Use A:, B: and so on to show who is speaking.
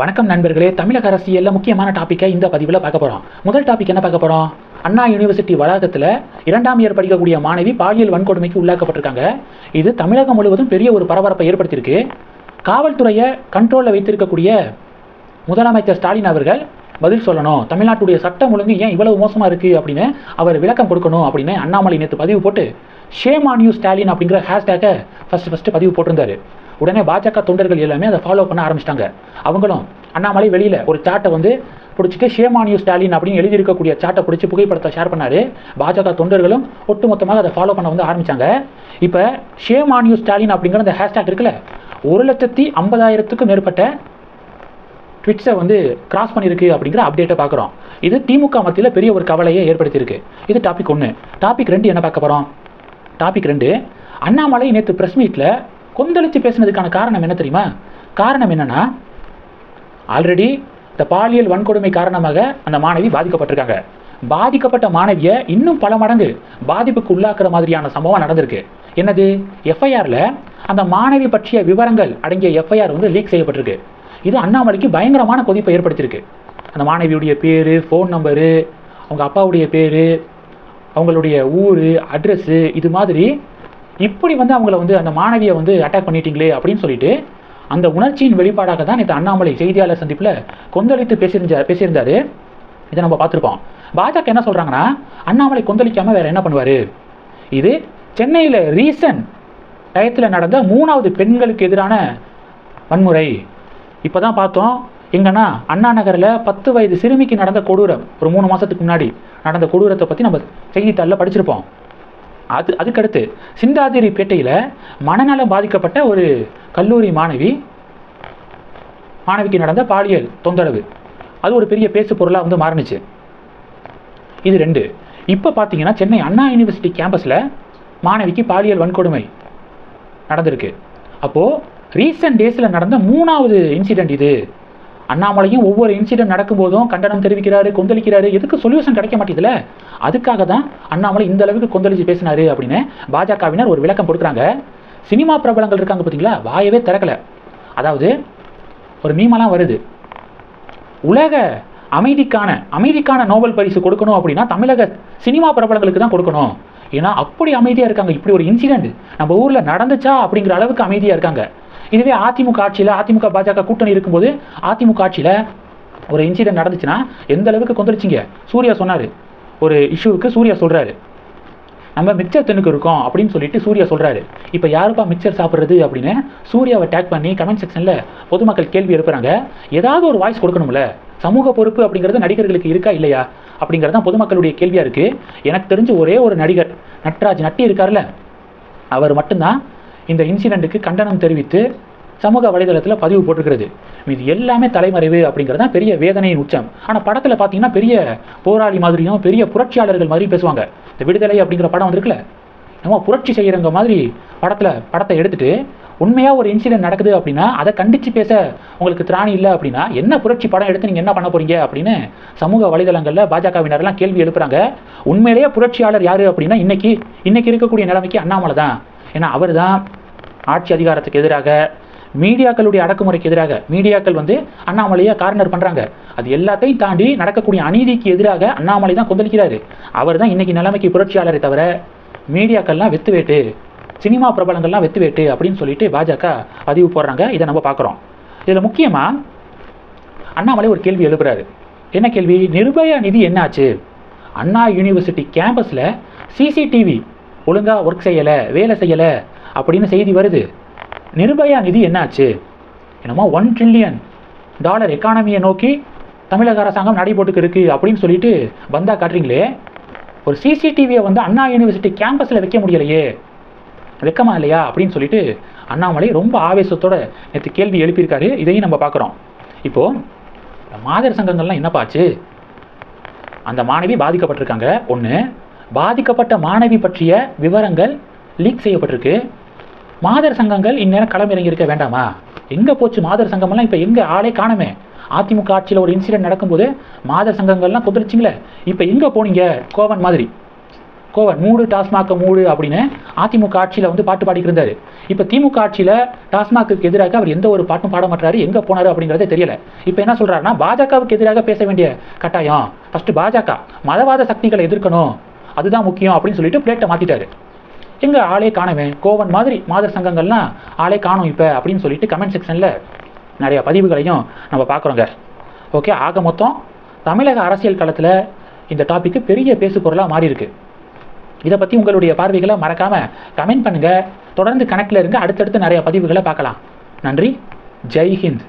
A: வணக்கம் நண்பர்களே. தமிழக அரசியலில் முக்கியமான டாப்பிக்கை இந்த பதிவில் பார்க்க போகிறோம் முதல் டாபிக் என்ன பார்க்க போகிறோம் அண்ணா யூனிவர்சிட்டி வளாகத்தில் இரண்டாம் இயர் படிக்கக்கூடிய மாணவி பாலியல் வன்கொடுமைக்கு உள்ளாக்கப்பட்டிருக்காங்க. இது தமிழகம் முழுவதும் பெரிய ஒரு பரபரப்பை ஏற்படுத்தியிருக்கு. காவல்துறையை கண்ட்ரோலில் வைத்திருக்கக்கூடிய முதலமைச்சர் ஸ்டாலின் அவர்கள் பதில் சொல்லணும். தமிழ்நாட்டுடைய சட்டம் ஒழுங்கு ஏன் இவ்வளவு மோசமாக இருக்குது அப்படின்னு அவர் விளக்கம் கொடுக்கணும் அப்படின்னு அண்ணாமலை நேற்று பதிவு போட்டு ஷேம் ஆன் யூ ஸ்டாலின் அப்படிங்கிற ஹேஷ்டேக்கை ஃபஸ்ட்டு ஃபஸ்ட்டு பதிவு போட்டிருந்தாரு. உடனே பாஜக தொண்டர்கள் எல்லாமே அதை ஃபாலோ பண்ண ஆரம்பிச்சிட்டாங்க. அவங்களும் அண்ணாமலை வெளியில் ஒரு சாட்டை வந்து பிடிச்சிட்டு ஷேமானியூ ஸ்டாலின் அப்படின்னு எழுதியிருக்கக்கூடிய சாட்டை பிடிச்சி புகைப்படத்தை ஷேர் பண்ணாரு. பாஜக தொண்டர்களும் ஒட்டுமொத்தமாக அதை ஃபாலோ பண்ண வந்து ஆரம்பித்தாங்க இப்போ ஷேமானியூ ஸ்டாலின் அப்படிங்கிற அந்த ஹேஷ்டேக் இருக்குல்ல ஒரு லட்சத்தி ஐம்பதாயிரத்துக்கும் மேற்பட்ட ட்விட்ஸை வந்து கிராஸ் பண்ணியிருக்கு அப்படிங்கிற அப்டேட்டை பார்க்குறோம் இது திமுக மத்தியில் பெரிய ஒரு கவலையை ஏற்படுத்தியிருக்கு. இது டாபிக் ஒன்று டாபிக் ரெண்டு என்ன பார்க்க போகிறோம் டாபிக் ரெண்டு அண்ணாமலை நேற்று ப்ரெஸ் மீட்டில் கொந்தளித்து பேசுனதுக்கான காரணம் என்ன தெரியுமா? காரணம் என்னன்னா ஆல்ரெடி இந்த பாலியல் வன்கொடுமை காரணமாக அந்த மாணவி பாதிக்கப்பட்டிருக்காங்க. பாதிக்கப்பட்ட மாணவியை இன்னும் பல மடங்கு பாதிப்புக்கு உள்ளாக்குற மாதிரியான சம்பவம் நடந்திருக்கு. என்னது? எஃப்ஐஆரில் அந்த மாணவி பற்றிய விவரங்கள் அடங்கிய எஃப்ஐஆர் வந்து லீக் செய்யப்பட்டிருக்கு. இது அண்ணாமலைக்கு பயங்கரமான கொதிப்பை ஏற்படுத்தியிருக்கு. அந்த மாணவியுடைய பேர் ஃபோன் நம்பரு அவங்க அப்பாவுடைய பேர் அவங்களுடைய ஊர் அட்ரஸ்ஸு இது மாதிரி இப்படி வந்து அவங்கள வந்து அந்த மாணவியை வந்து அட்டாக் பண்ணிட்டீங்களே அப்படின்னு சொல்லிட்டு அந்த உணர்ச்சியின் வெளிப்பாடாக தான் நேற்று அண்ணாமலை செய்தியாளர் சந்திப்பில் கொந்தளித்து பேசியிருந்தார் பேசியிருந்தாரு. இதை நம்ம பார்த்துருப்போம். பாஜக என்ன சொல்கிறாங்கன்னா அண்ணாமலை கொந்தளிக்காமல் வேறு என்ன பண்ணுவார்? இது சென்னையில் ரீசன்ட் டயத்தில் நடந்த மூணாவது பெண்களுக்கு எதிரான வன்முறை. இப்போ தான் பார்த்தோம் எங்கன்னா அண்ணா நகரில் பத்து வயது சிறுமிக்கு நடந்த கொடூரம் ஒரு மூணு மாதத்துக்கு முன்னாடி நடந்த கொடூரத்தை பற்றி நம்ம செய்தித்தாளில் படிச்சிருப்போம். அது அதுக்கடுத்து சிந்தாதிரிப்பேட்டையில் மனநலம் பாதிக்கப்பட்ட ஒரு கல்லூரி மாணவி மாணவிக்கு நடந்த பாலியல் தொந்தரவு. அது ஒரு பெரிய பேசு பொருளாக வந்து மாறுனுச்சு. இது ரெண்டு. இப்போ பார்த்தீங்கன்னா சென்னை அண்ணா யூனிவர்சிட்டி கேம்பஸில் மாணவிக்கு பாலியல் வன்கொடுமை நடந்திருக்கு. அப்போது ரீசெண்ட் டேஸில் நடந்த மூணாவது இன்சிடெண்ட் இது. அண்ணாமலையும் ஒவ்வொரு இன்சிடென்ட் நடக்கும்போதும் கண்டனம் தெரிவிக்கிறாரு கொந்தளிக்கிறாரு. எதுக்கு சொல்யூஷன் கிடைக்க மாட்டேதுல? அதுக்காக தான் அண்ணாமலை இந்த அளவுக்கு கொந்தளிச்சு பேசினாரு அப்படின்னு பாஜகவினர் ஒரு விளக்கம் கொடுக்குறாங்க. சினிமா பிரபலங்கள் இருக்காங்க பார்த்தீங்களா வாயவே திறக்கல. அதாவது ஒரு மீமெல்லாம் வருது. உலக அமைதிக்கான அமைதிக்கான நோபல் பரிசு கொடுக்கணும் அப்படின்னா தமிழக சினிமா பிரபலங்களுக்கு தான் கொடுக்கணும். ஏன்னா அப்படி அமைதியாக இருக்காங்க. இப்படி ஒரு இன்சிடெண்ட் நம்ம ஊரில் நடந்துச்சா அப்படிங்கிற அளவுக்கு அமைதியாக இருக்காங்க. இதுவே அதிமுக ஆட்சியில் அதிமுக பாஜக கூட்டணி இருக்கும்போது அதிமுக ஆட்சியில் ஒரு இன்சிடென்ட் நடந்துச்சுன்னா எந்த அளவுக்கு கொந்தளிச்சிங்க? சூர்யா சொன்னார். ஒரு இஷ்யூவுக்கு சூர்யா சொல்கிறாரு நம்ம மிக்சர் தென்னுக்கு இருக்கோம் அப்படின்னு சொல்லிட்டு சூர்யா சொல்கிறாரு இப்போ யாருப்பா மிக்சர் சாப்பிட்றது அப்படின்னு சூர்யாவை டேக் பண்ணி கமெண்ட் செக்ஷனில் பொதுமக்கள் கேள்வி எழுப்புறாங்க. ஏதாவது ஒரு வாய்ஸ் கொடுக்கணும்ல? சமூக பொறுப்பு அப்படிங்கிறது நடிகர்களுக்கு இருக்கா இல்லையா? அப்படிங்கிறது தான் பொதுமக்களுடைய கேள்வியாக இருக்குது எனக்கு தெரிஞ்சு ஒரே ஒரு நடிகர் நட்ராஜ் நட்டி இருக்கார்ல அவர் மட்டும்தான் இந்த இன்சிடெண்ட்டுக்கு கண்டனம் தெரிவித்து சமூக வலைதளத்தில் பதிவு போட்டிருக்கிறது. இது எல்லாமே தலைமறைவு அப்படிங்கிறது தான் பெரிய வேதனையின் உச்சம். ஆனால் படத்தில் பார்த்தீங்கன்னா பெரிய போராளி மாதிரியும் பெரிய புரட்சியாளர்கள் மாதிரியும் பேசுவாங்க. இந்த விடுதலை அப்படிங்கிற படம் வந்திருக்குல்ல? நம்ம புரட்சி செய்கிறவங்க மாதிரி படத்தில் படத்தை எடுத்துட்டு உண்மையாக ஒரு இன்சிடென்ட் நடக்குது அப்படின்னா அதை கண்டித்து பேச உங்களுக்கு திராணி இல்லை அப்படின்னா என்ன புரட்சி படம் எடுத்து நீங்கள் என்ன பண்ண போகிறீங்க அப்படின்னு சமூக வலைதளங்களில் பாஜகவினர்லாம் கேள்வி எழுப்புறாங்க. உண்மையிலேயே புரட்சியாளர் யார் அப்படின்னா இன்னைக்கு இன்னைக்கு இருக்கக்கூடிய நிலைமைக்கு அண்ணாமலை தான் ஏன்னா அவர் தான் ஆட்சி அதிகாரத்துக்கு எதிராக மீடியாக்களுடைய அடக்குமுறைக்கு எதிராக மீடியாக்கள் வந்து அண்ணாமலையை கார்னர் பண்ணுறாங்க அது எல்லாத்தையும் தாண்டி நடக்கக்கூடிய அநீதிக்கு எதிராக அண்ணாமலை தான் கொந்தளிக்கிறாரு. அவர் தான் இன்றைக்கி நிலைமைக்கு புரட்சியாளரை தவிர மீடியாக்கள்லாம் வெத்து வேட்டு சினிமா பிரபலங்கள்லாம் வெத்து வேட்டு அப்படின்னு சொல்லிட்டு பாஜக பதிவு போடுறாங்க. இதை நம்ம பார்க்குறோம். இதில் முக்கியமாக அண்ணாமலை ஒரு கேள்வி எழுப்புறாரு. என்ன கேள்வி? நிர்பயா நிதி என்னாச்சு? அண்ணா யூனிவர்சிட்டி கேம்பஸில் சிசிடிவி ஒழுங்காக ஒர்க் செய்யலை வேலை செய்யலை அப்படின்னு செய்தி வருது. நிர்பயா நிதி என்னாச்சு? என்னமோ ஒன் ட்ரில்லியன் டாலர் எக்கானமியை நோக்கி தமிழக அரசாங்கம் நடைபோட்டுக்கு இருக்குது அப்படின்னு சொல்லிட்டு பந்தா காட்டுறீங்களே. ஒரு சிசிடிவியை வந்து அண்ணா யூனிவர்சிட்டி கேம்பஸில் வைக்க முடியலையே. வெக்கமா இல்லையா? அப்படின்னு சொல்லிட்டு அண்ணாமலை ரொம்ப ஆவேசத்தோட நேற்று கேள்வி எழுப்பியிருக்காரு. இதையும் நம்ம பார்க்குறோம். இப்போது மாதர் சங்கங்கள்லாம் என்னப்பாச்சு அந்த மாணவி பாதிக்கப்பட்டிருக்காங்க. ஒன்று பாதிக்கப்பட்ட மாணவி பற்றிய விவரங்கள் லீக் செய்யப்பட்டிருக்கு. மாதர் சங்கங்கள் இந்நேரம் களமிறங்கியிருக்க வேண்டாமா? எங்கே போச்சு மாதர் சங்கமெல்லாம்? இப்போ எங்கே ஆளே காணுமே? அதிமுக ஆட்சியில் ஒரு இன்சிடென்ட் நடக்கும்போது மாதர் சங்கங்கள்லாம் கொந்தளிச்சிங்களே? இப்போ எங்கே போனீங்க? கோவன் மாதிரி. கோவன் மூடு டாஸ்மாக் மூடு அப்படின்னு அதிமுக ஆட்சியில் வந்து பாட்டு பாடிக்கிருந்தார் இப்போ திமுக ஆட்சியில் டாஸ்மாக்கு எதிராக அவர் எந்த ஒரு பாட்டும் பாட மாட்டாரு. எங்கே போனார் அப்படிங்கிறதே தெரியல. இப்போ என்ன சொல்கிறாருன்னா பாஜகவுக்கு எதிராக பேச வேண்டிய கட்டாயம். ஃபஸ்ட்டு பாஜக மதவாத சக்திகளை எதிர்க்கணும். அதுதான் முக்கியம் அப்படின்னு சொல்லிட்டு பிளேட்டை மாத்திட்டாரு. எங்க ஆளே காணவே கோவன் மாதிரி மாதர் சங்கங்கள்லாம் ஆளே காணும் இப்போ அப்படின்னு சொல்லிட்டு கமெண்ட் செக்ஷனில் நிறைய பதிவுகளையும் நம்ம பார்க்குறோங்க ஓகே ஆக மொத்தம் தமிழக அரசியல் களத்தில் இந்த டாபிக் பெரிய பேசு பொருளாக மாறி இருக்கு இதை பற்றி உங்களுடைய பார்வைகளை மறக்காமல் கமெண்ட் பண்ணுங்கள் தொடர்ந்து கணக்கில் இருங்க. அடுத்தடுத்து நிறைய பதிவுகளை பார்க்கலாம். நன்றி. ஜெய் ஹிந்த்.